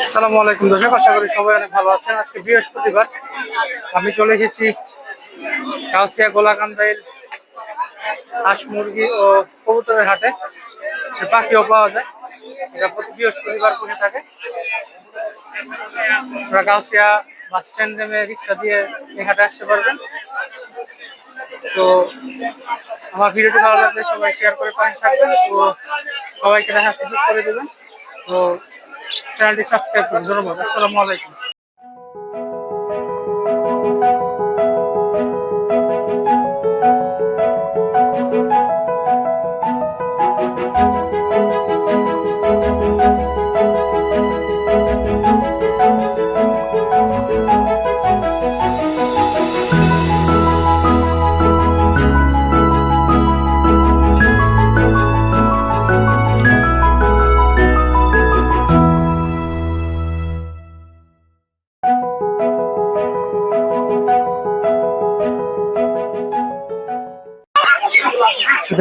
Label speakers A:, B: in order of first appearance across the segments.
A: আসসালামু আলাইকুম দর্শক, আশা করি সবাই অনেক ভালো আছেন। আজকে বৃহস্পতিবার, আমি চলে এসেছি কাউসিয়া গোলাকান্দাইল হাঁস মুরগি ও কবুতরের হাটে। সে পাখিও পাওয়া যায়। এটা প্রতি বৃহস্পতিবার বসে থাকে। আপনারা কাউসিয়া বাস স্ট্যান্ড নেমে রিক্সা দিয়ে এই হাটে আসতে পারবেন। তো আমার ভিডিওটি ভালো লাগলে সবাই শেয়ার করে পাশে থাকবেন ও সবাইকে দেখার সুযোগ করে দেবেন। তো চ্যানেলটি সাবস্ক্রাইব করুন। ধন্যবাদ। আসসালামু আলাইকুম।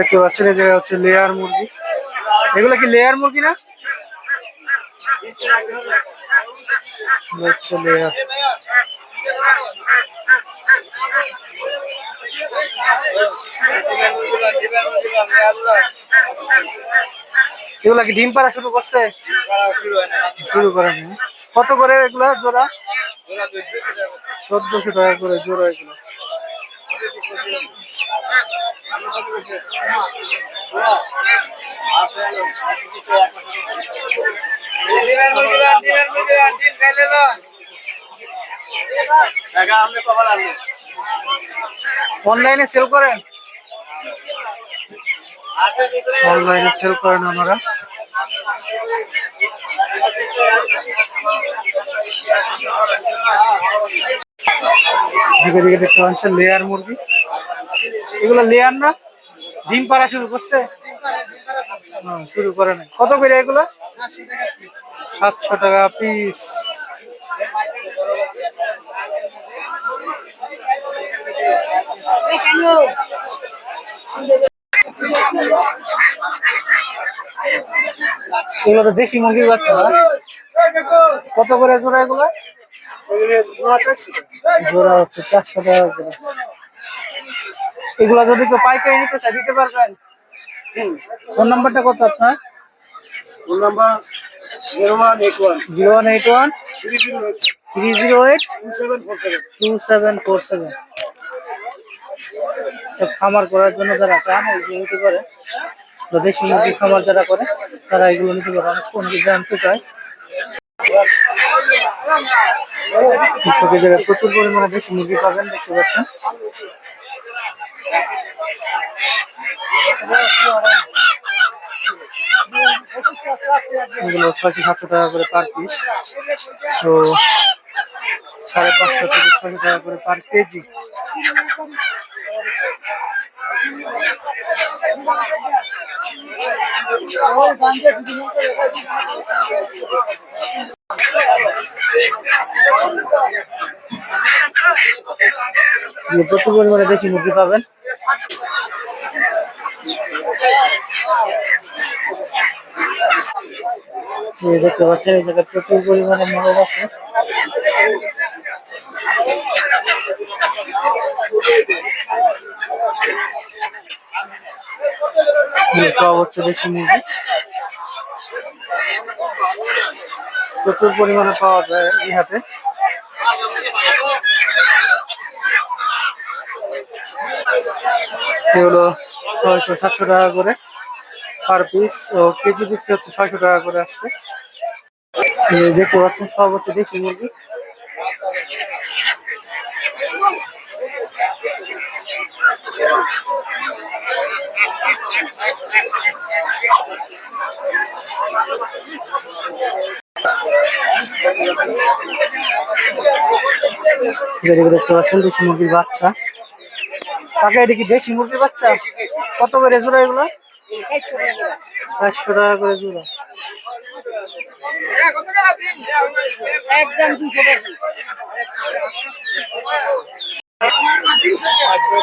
A: দেখতে পাচ্ছেন, এই জায়গায় হচ্ছে লেয়ার মুরগি। এগুলো কি লেয়ার মুরগি না? লেয়ার এগুলা কি ডিম পাড়া শুরু করছে? শুরু করেনি। কত করে এগুলা জোড়া? চোদ্দশো টাকা করে জোড়া এগুলো। অনলাইনে সেল করেন? অনলাইনে সেল করেন আমরা দেখতে পাচ্ছেন লেয়ার মুরগি। এগুলো লেয়ার না। ডিম পাড়া শুরু করছে। শুরু করে নাই। কত করে এগুলো? সাতশো টাকা পিস এগুলো তো দেশি মুরগির বাচ্চা না? কত করে জোড়া এগুলো? জোড়া হচ্ছে চারশো টাকা এগুলা যদি কেউ পাইকারি নিতে চায় দিতে পারবেন। ফোন নাম্বারটা কত আপনার?
B: Phone number zero one eight one.
A: Zero one eight one.
B: Three zero eight. Two seven four seven.
A: খামার করার জন্য যারা চান এগুলো নিতে পারে। বা দেশি মুরগি খামার যারা করে তারা এগুলো নিতে পারে। অনেক কোন জানতে চায়। জায়গায় প্রচুর পরিমাণে দেশি মুরগি পাবেন দেখতে পাচ্ছেন। সাতশো টাকা করে পার পিস তো সাড়ে পাঁচশো টাকা করে পার কেজি। প্রচুর পরিমাণে দেশি মুরগি পাবেন এই দেখতে পাচ্ছেন, এই জায়গায় প্রচুর পরিমাণে মোরগ আছে। হচ্ছে দেশি মুরগি। প্রচুর পরিমাণে পাওয়া যায় হাটে। এগুলো ছয়শো, সাতশো টাকা করে। পার পিস ও কেজি বিক্রি হচ্ছে ছয়শো টাকা করে আসছে দেখতে পাচ্ছেন সব হচ্ছে দেশি মুরগি। দেখতে পাচ্ছেন, দেশি মুরগির বাচ্চা। কাকা, এটা কি দেশি মুরগির বাচ্চা? কত করে জোড়া এগুলো? চারশো টাকা করে জোড়া।
B: একদম দুশো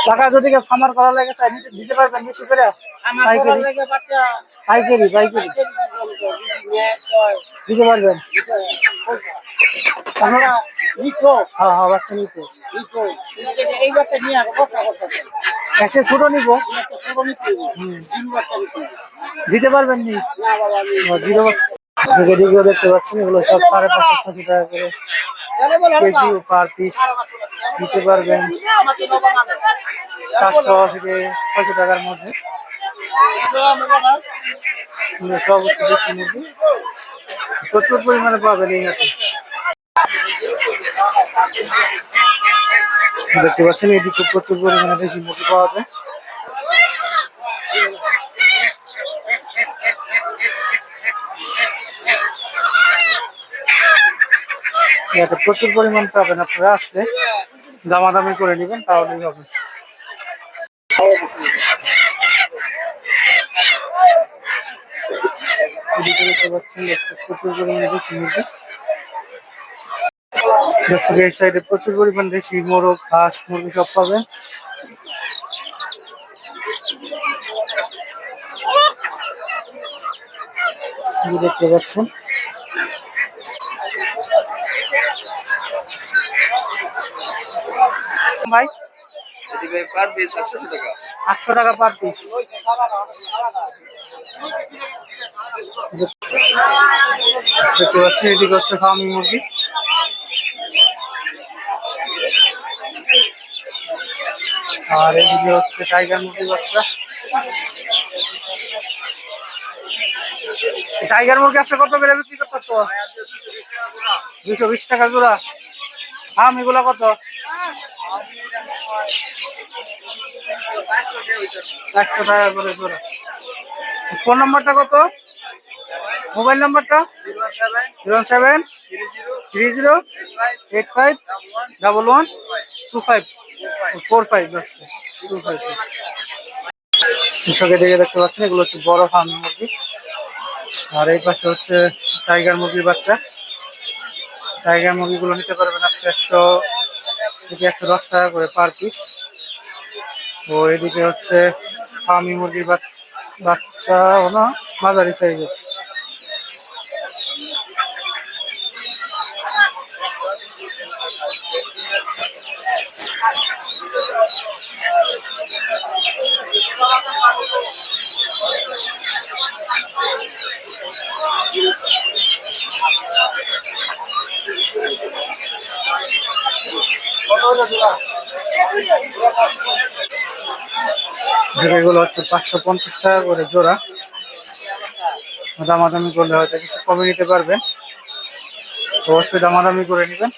A: টাকা। যদি খামার করা লাগে দিতে পারবেন বেশি করে? পাইকারি। পাইকারি দিতে পারবেন?
B: আপনারা নিকো
A: হ্যাঁ হ্যাঁ বাচ্চা
B: নিকো এই বাচ্চা নিয়ে কথা
A: ছোট নিবো। দিতে পারবেন নি? জিরো এদিকেও দেখতে পাচ্ছেন, এগুলো সব সাড়ে পাঁচশো, ছশো টাকা করে কেজি পার পিস দিতে পারবেন। চারশো থেকে ছশো টাকার মধ্যে। সব দেশি মুরগি প্রচুর পরিমাণে পাবেন এই হাটে। দেখতে পাচ্ছেন এদিকে প্রচুর পরিমাণে দেশি মুরগি পাওয়া যায়। প্রচুর পরিমাণ পাবেন আপনারা, আসলে দামাদামি করে নেবেন, তাহলেই হবে। প্রচুর পরিমাণে দেশি মুরগি দর্শক এই সাইডে প্রচুর পরিমাণ দেশি মোরগ, হাঁস, মুরগি সব পাবেন। দেখতে পাচ্ছেন। ভাই?
B: আটশো টাকা
A: আটশো টাকা পার পিস। দেখতে পাচ্ছেন এটি হচ্ছে ফার্মি মুরগি। আর এদিকে হচ্ছে টাইগার মুরগি বাচ্চা। টাইগার মুরগি আছে কত করে বিক্রি করতেছো? দুশো বিশ টাকা জোড়া। আম এগুলা কত? একশো টাকা করে জোড়া। ফোন নাম্বারটা কত? মোবাইল নাম্বারটা? Zero seven three zero, eight five, double one, two five. Four five two কৃষকের দেখতে পাচ্ছেন, এগুলো হচ্ছে বড় ফার্ম মুরগি। আর এই পাশে হচ্ছে টাইগার মুরগির বাচ্চা। টাইগার মুরগিগুলো নিতে পারবেন আজকে একশো থেকে একশো দশ টাকা করে পার পিস তো এদিকে হচ্ছে ফার্মি মুরগির বাচ- বাচ্চা না, মাঝারি সাইজের এগুলো হচ্ছে পাঁচশো পঞ্চাশ টাকা করে জোড়া। দামাদামি করলে হয়তো কিছু কমে নিতে পারবেন অবশ্যই দামাদামি করে নেবেন।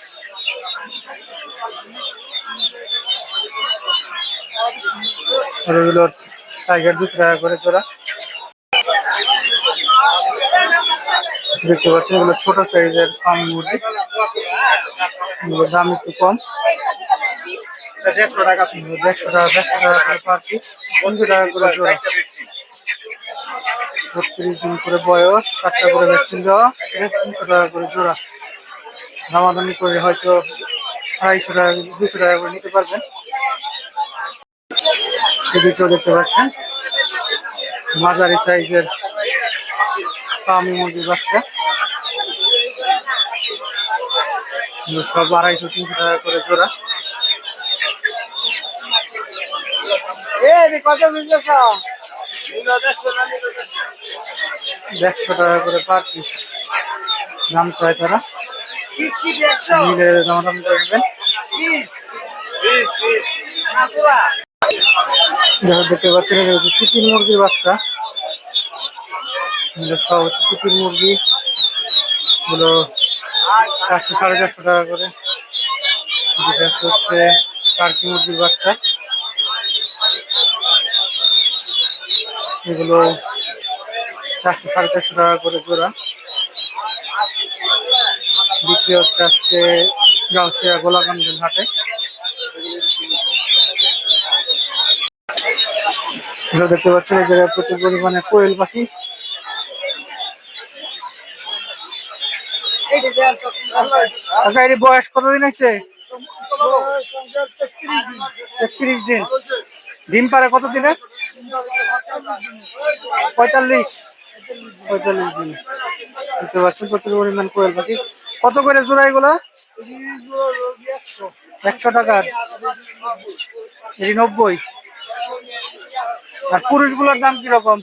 A: আর টাইগার দুশো টাকা করে জোড়া। দেখতে পাচ্ছেন এগুলো ছোট সাইজের ফার্ম মুরগি। দাম একটু কম।
B: দেড়শো টাকা
A: দেড়শো টাকা দেড়শো টাকা করে পার পিস টাকা করে জোড়া। বত্রিশ করে বয়স করে তিনশো টাকা করে জোড়া। করে হয়তো আড়াইশো টাকা, দুশো টাকা করে নিতে দেখতে মাঝারি সাইজের পামি মুরগির বাচ্চা। সব আড়াইশো, তিনশো টাকা করে জোড়া।
B: কত বিজনেস
A: দেড়শো টাকা করে পার পিস। দাম চায় তারা? মিলে দামাদাম করবেন যারা দেখতে পাচ্ছেন চিকেন মুরগির বাচ্চা। সব হচ্ছে চিকেন মুরগি। এগুলো চারশো সাড়ে চারশো টাকা করে। হচ্ছে টার্কি মুরগির বাচ্চা। এগুলো চারশো সাড়ে চারশো টাকা করে জোড়া। বিক্রি হচ্ছে আজকে গাউসিয়া গোলাগঞ্জের হাটে। এগুলো দেখতে পাচ্ছেন এই জায়গায় প্রচুর পরিমাণে কোয়েল পাখি। এর বয়স কতদিন হয়েছে? একত্রিশ দিন। ডিম পারে কত দিনে পঁয়তাল্লিশ। পঁয়তাল্লিশ দিন। দেখতে পাচ্ছেন প্রচুর পরিমাণ কোয়েল পাখি। কত করে জোড়া এগুলো? একশো টাকার। এটি নব্বই। আর পুরুষগুলোর দাম কীরকম?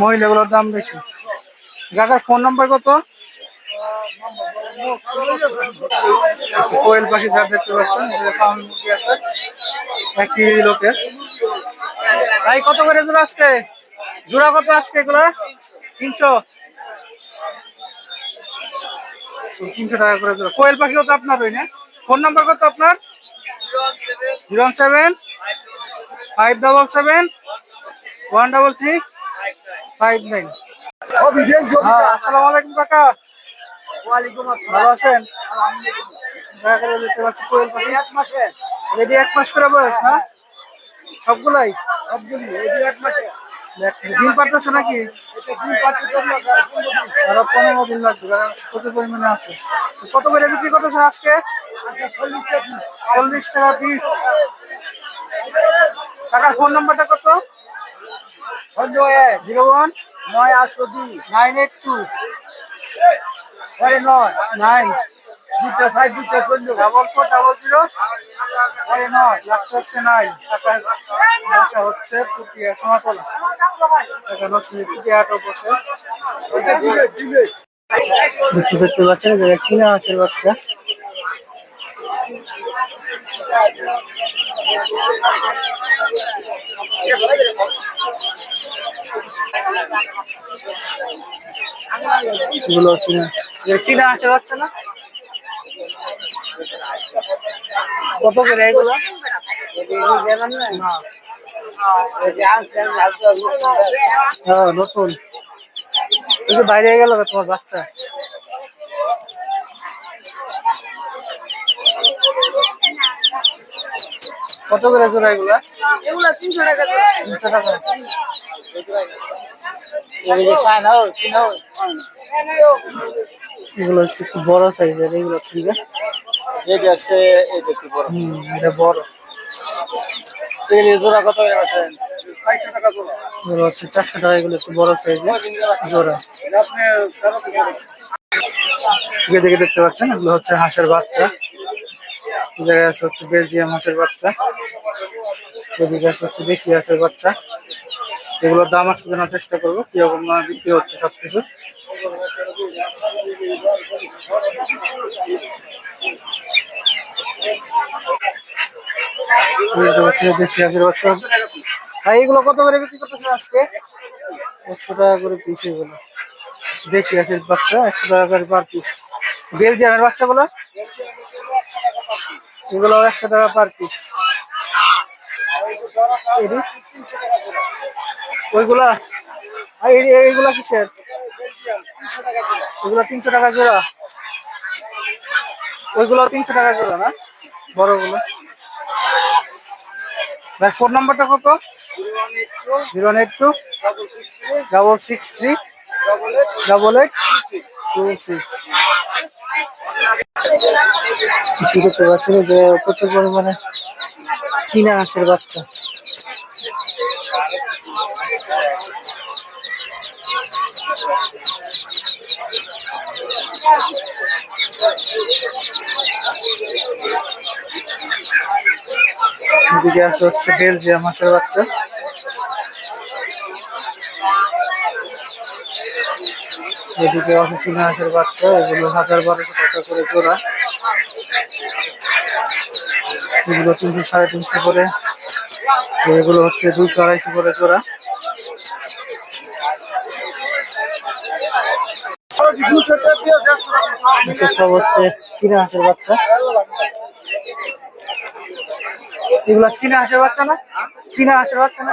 A: মহিলাগুলোর দাম বেশি। কাকার ফোন নাম্বার কত? কোয়েল পাখি যা দেখতে পাচ্ছেন একই লোকের। ভাই, কত করে জোড়া আজকে? জোড়া কত আজকে এগুলো? তিনশো? তিনশো টাকা করে জোড়া। কোয়েল পাখিও তো আপনার ওই না? ফোন নাম্বার কত আপনার? Zero seven five double seven one double three five nine. হ্যাঁ আসসালামু আলাইকুম কাকা। ভালো আছেন? দেখা করে দেখতে পাচ্ছি কোয়েল পাখি। এক মাসে। রেডি এক মাস করে বয়স না? সবগুলাই?
B: সবগুলি এটি এক মাসে।
A: ডিম পারতেছে নাকি? আরও পনেরো দিন লাগবে। কারণ প্রচুর পরিমাণে আছে। কত করে বিক্রি করতেছে আজকে?
B: চল্লিশ টাকা
A: পিস টাকার ফোন নাম্বারটা কত? জিরো ওয়ান
B: নয় আটশো দুই।
A: Nine eight two.
B: পরে নয়
A: নাইন
B: দুটা সাইড দুটা চল্লিশ
A: ডাবল ফোর, ডাবল জিরো। পরে নয় লাস্ট হচ্ছে নাইন টাকার বাসা হচ্ছে পুটিয়া সমাতলা টাকা নশো পুটিয়া বসে। বুঝতে দেখতে পাচ্ছেন বাচ্চা। এগুলো চীনা। যে চীনা হাঁসের বাচ্চা না? কত করে এগুলো? না নতুন। এই যে বাইরে গেল তোমার বাচ্চা। কত করে জোড়া এগুলা?
C: এগুলো তিনশো টাকা
A: তিনশো টাকা এগুলো হচ্ছে একটু বড় সাইজের এগুলো ঠিক আছে
B: আছে এটা একটু বড়।
A: হুম এটা বড়।
B: তেল জোড়া কত করে আছেন চারশো টাকা
A: এগুলো হচ্ছে চারশো টাকা এগুলো একটু বড় সাইজের জোড়া। শুকে দেখে দেখতে পাচ্ছেন এগুলো হচ্ছে হাঁসের বাচ্চা। জায়গায় আছে হচ্ছে বেলজিয়াম হাঁসের বাচ্চা। এদিকে আছে হচ্ছে দেশি হাঁসের বাচ্চা। এগুলোর দাম আজকে জানার চেষ্টা করব কীরকম বিক্রি হচ্ছে সবকিছু। দেশি বাচ্চা এগুলো কত করে বিক্রি করতেছে আজকে? একশো টাকা করে পিস এগুলো। দেশি হাঁসের বাচ্চা একশো টাকা করে পার পিস বেলজিয়ামের বাচ্চাগুলো? এগুলো একশো টাকা পার পিস ওইগুলা? এইগুলা কিসের? ওইগুলো তিনশো টাকা ওইগুলো তিনশো টাকা না? ভাই ফোন কত? Zero eight two double six three double eight two six যে প্রচুর পরিমাণে চীনা হাঁসের বাচ্চা। এদিকে আছে হচ্ছে বেলজিয়াম, হাঁসের বাচ্চা। এদিকে চীনা হাঁসের বাচ্চা, এগুলো হাজার বারোশো টাকা করে জোড়া। এগুলো তিনশো, সাড়ে তিনশো করে। এগুলো হচ্ছে দুইশো আড়াইশো করে জোড়া। চীনা হাঁসের বাচ্চা। চীনা হাঁসের বাচ্চা না? চীনা হাঁসের বাচ্চা না?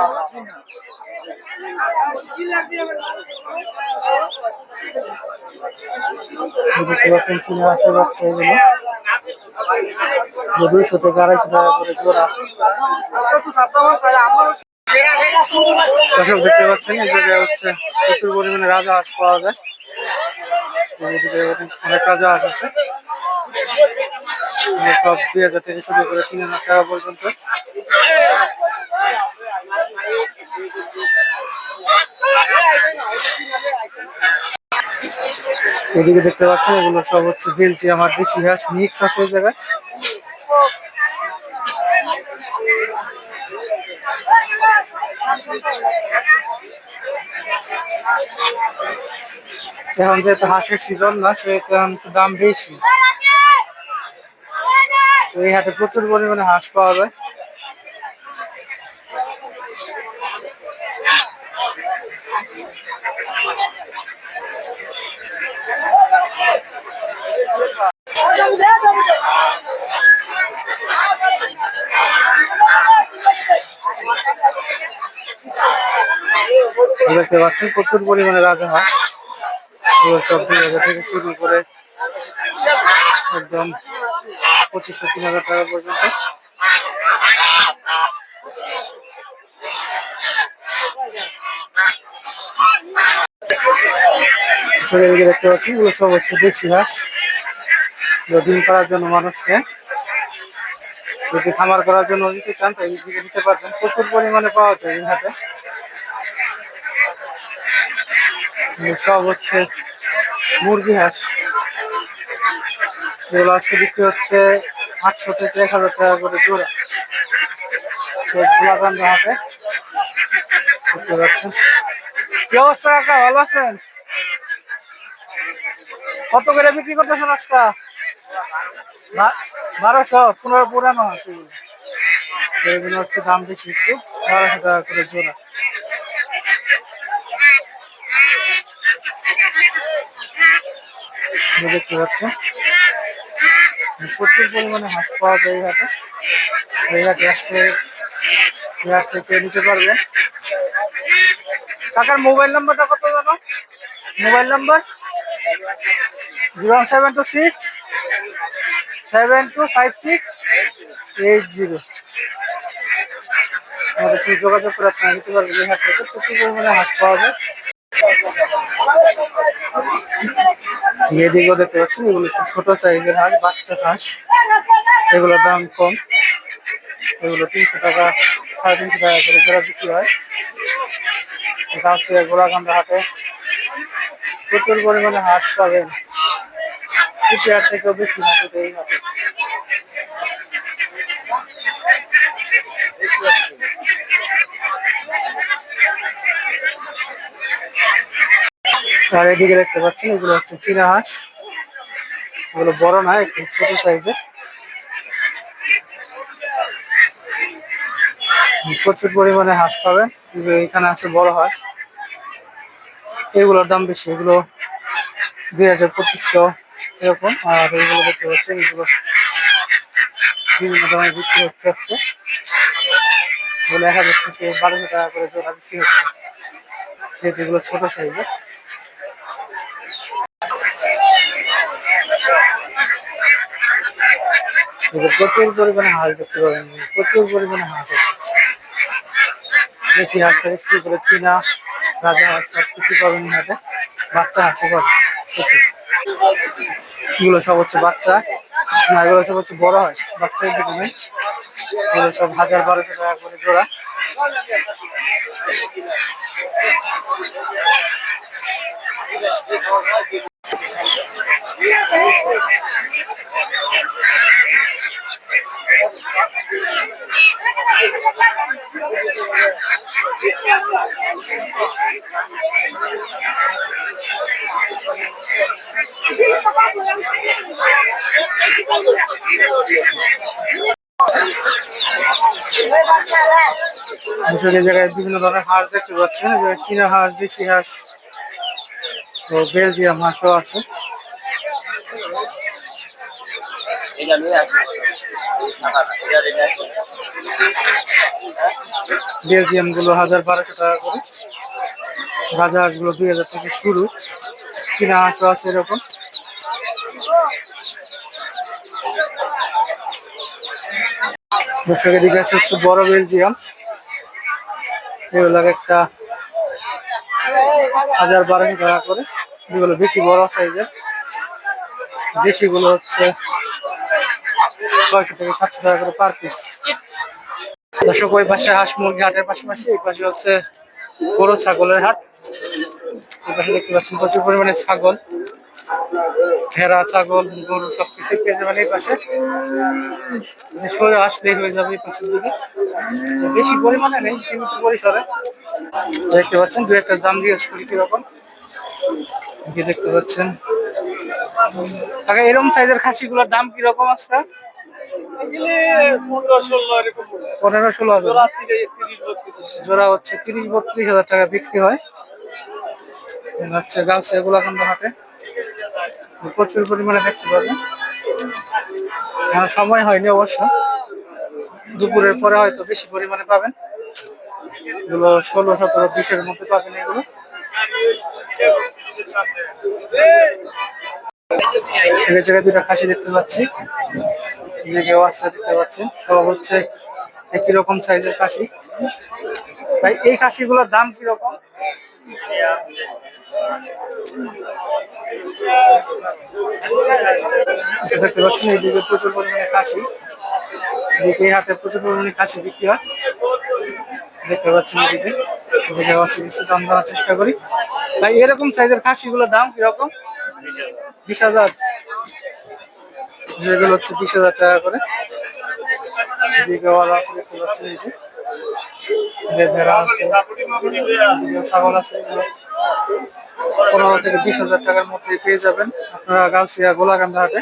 A: হাঁসের বাচ্চা দেখতে পাচ্ছেন, এই জায়গায় হচ্ছে প্রচুর পরিমাণে রাজা হাঁস পাওয়া যায়। অনেক আছে। এগুলো সব দুই হাজার থেকে শুরু করে তিন হাজার টাকা পর্যন্ত। এদিকে দেখতে পাচ্ছেন, এগুলো সব হচ্ছে বেলজিয়াম আমার দেশি হাঁস মিক্স আছে এই জায়গায়। এখন যেহেতু হাঁসের সিজন না, সেহেতু দাম বেশি। এই হাটে প্রচুর পরিমাণে হাঁস পাওয়া যায়। দেখতে পাচ্ছেন প্রচুর পরিমাণে রাজা হাঁস এগুলো সব দুই হাজার থেকে শুরু করে একদম পঁচিশশো, তিন হাজার টাকা পর্যন্ত। দেখতে পাচ্ছি, এগুলো সব হচ্ছে দেশি হাঁস। ডিম করার জন্য মানুষকে। যদি খামার করার জন্য নিতে চান তো এই দিকে নিতে পারবেন। প্রচুর পরিমাণে পাওয়া যায় এই হাটে সব হচ্ছে মুরগি হাঁস। এগুলো আজকে বিক্রি হচ্ছে আটশো থেকে এক হাজার টাকা করে জোড়া। গোলাকান্দ হাটে দেখতে পাচ্ছেন কি অবস্থা কাকা? ভালো আছেন? কত করে বিক্রি করতেছেন আজকে? বারোশো, পনেরো পুরানো আছে। এগুলো। হচ্ছে দাম বেশি একটু, বারোশো টাকা করে জোড়া। এই দেখতে পাচ্ছেন প্রচুর পরিমাণে হাঁস পাওয়া যায় এই হাটে। এই হাটে আজকে এই হাট থেকে নিতে পারবেন। কাকার মোবাইল নাম্বারটা কত জানো? Mobile number? Zero seven two six, seven two five six, eight zero. আমাদের সঙ্গে যোগাযোগ করে আপনারা নিতে পারবেন এই হাট থেকে। প্রচুর পরিমাণে হাঁস পাওয়া যায়। এদিকেও দেখতে পাচ্ছেন, এগুলো একটু ছোট সাইজের হাঁস, বাচ্চা হাঁস। এগুলোর দাম কম। এগুলো তিনশো টাকা, সাড়ে তিনশো টাকা করে জোড়া বিক্রি হয়। এটা গোলাকান্দা হাটে। প্রচুর পরিমাণে হাঁস পাবেন। হাট থেকেও বেশি হাঁস এই হাটে। আর এদিকে দেখতে পাচ্ছেন, এগুলো হচ্ছে চীনা হাঁস। এগুলো বড় না, একটু ছোট সাইজের। প্রচুর পরিমাণে হাঁস পাবেন এখানে আছে বড় হাঁস। এগুলোর দাম বেশি, এগুলো দুই হাজার পঁচিশশো এরকম। আর এইগুলো দেখতে পাচ্ছেন, এগুলো বিভিন্ন ধরনের বিক্রি হচ্ছে আজকে। এগুলো এক হাজার থেকে বারোশো টাকা করে জোড়া বিক্রি হচ্ছে। যেহেতু এগুলো ছোট সাইজের এগুলো প্রচুর পরিমাণে হাঁস দেখতে পাবেন। প্রচুর পরিমাণে হাঁস দেশি হাঁস থেকে শুরু করে চীনা, রাজা হাঁস সব কিছু পাবেন হাতে বাচ্চা হাঁসও পাবেন প্রচুর। এগুলো সব হচ্ছে বাচ্চা। না, এগুলো সব হচ্ছে বড় হাঁস। বাচ্চা এদিকে নেই এগুলো সব হাজার বারোশো টাকা করে জোড়া। জায়গায় বিভিন্ন ধরনের হাঁস দেখতে পাচ্ছেন। চীনা হাঁস দেশি হাঁস তো বেলজিয়াম হাঁসও আছে। বেলজিয়ামগুলো হাজার বারোশো টাকা করে রাজা হাঁসগুলো দুই হাজার থেকে শুরু, চীনা হাঁসও আছে এরকম। দর্শকের দিকে আছে হচ্ছে বড় বেলজিয়াম। এগুলো একটা হাজার বারোশো টাকা করে। এগুলো বেশি বড় সাইজের। দেশিগুলো হচ্ছে ছয়শো থেকে সাতশো টাকা করে পার পিস দর্শক, ওই পাশে হাঁস মুরগি হাটের পাশাপাশি, এই পাশে হচ্ছে গরু, ছাগলের হাট। এই পাশে দেখতে পাচ্ছেন প্রচুর পরিমাণে ছাগল, ভেড়া, ছাগল, গরু সবকিছু পেয়ে যাবেন এই পাশে। সোজা আসলেই হয়ে যাবে এই পাশের দিকে। বেশি পরিমাণে নেই, সীমিত পরিসরে। দেখতে পাচ্ছেন দু একটা দাম দিয়ে করি কীরকম দেখতে পাচ্ছেন। এরকম সাইজের খাসিগুলোর দাম কীরকম আজকে?
B: পনেরো ষোলো
A: হাজার।
B: জোড়া
A: হচ্ছে তিরিশ বত্রিশ হাজার টাকা বিক্রি হয়। হচ্ছে গাছ এগুলো এখন হাটে প্রচুর পরিমাণে দেখতে পাবেন। সময় হয়নি অবশ্য। দুপুরের পরে হয়তো বেশি পরিমাণে পাবেন। এগুলো ষোলো সতেরো বিশের মধ্যে পাবেন এগুলো। এই জায়গায় দুটা খাসি দেখতে পাচ্ছি। জায়গায় ওয়াসা দেখতে পাচ্ছেন। সব হচ্ছে একই রকম সাইজের খাসি। ভাই, এই খাসিগুলোর দাম কীরকম দেখতে পাচ্ছেন এইদিকে প্রচুর পরিমাণে খাসি। এদিকে এই হাতে প্রচুর পরিমাণে খাসি বিক্রি হয়। দেখতে পাচ্ছেন এদিকে। দাম দেওয়ার চেষ্টা করি। তাই এরকম সাইজের খাসিগুলোর দাম কীরকম বিশ হাজার। যেগুলো হচ্ছে বিশ হাজার টাকা করে। দেখতে আছে পনেরো থেকে বিশ হাজার টাকার মধ্যে পেয়ে যাবেন। আপনারা গাছিয়া গোলাকান্দা হাটে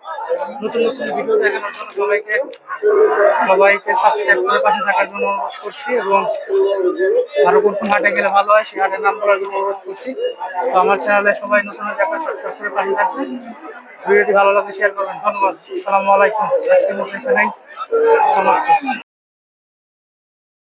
A: নতুন নতুন ভিডিও দেখানোর জন্য সবাইকে সবাইকে সাবস্ক্রাইব করে পাশে থাকার জন্য অনুরোধ করছি এবং আরও কোন কোন হাটে গেলে ভালো হয়, সেই হাটের নাম করার জন্য অনুরোধ করছি। তো আমার চ্যানেলে সবাই নতুন দেখা সাবস্ক্রাইব করে পাশে থাকবেন। ভিডিওটি ভালো লাগলে শেয়ার করবেন। ধন্যবাদ। আসসালামু আলাইকুম। আজকের মতো এখানেই সমাপ্ত।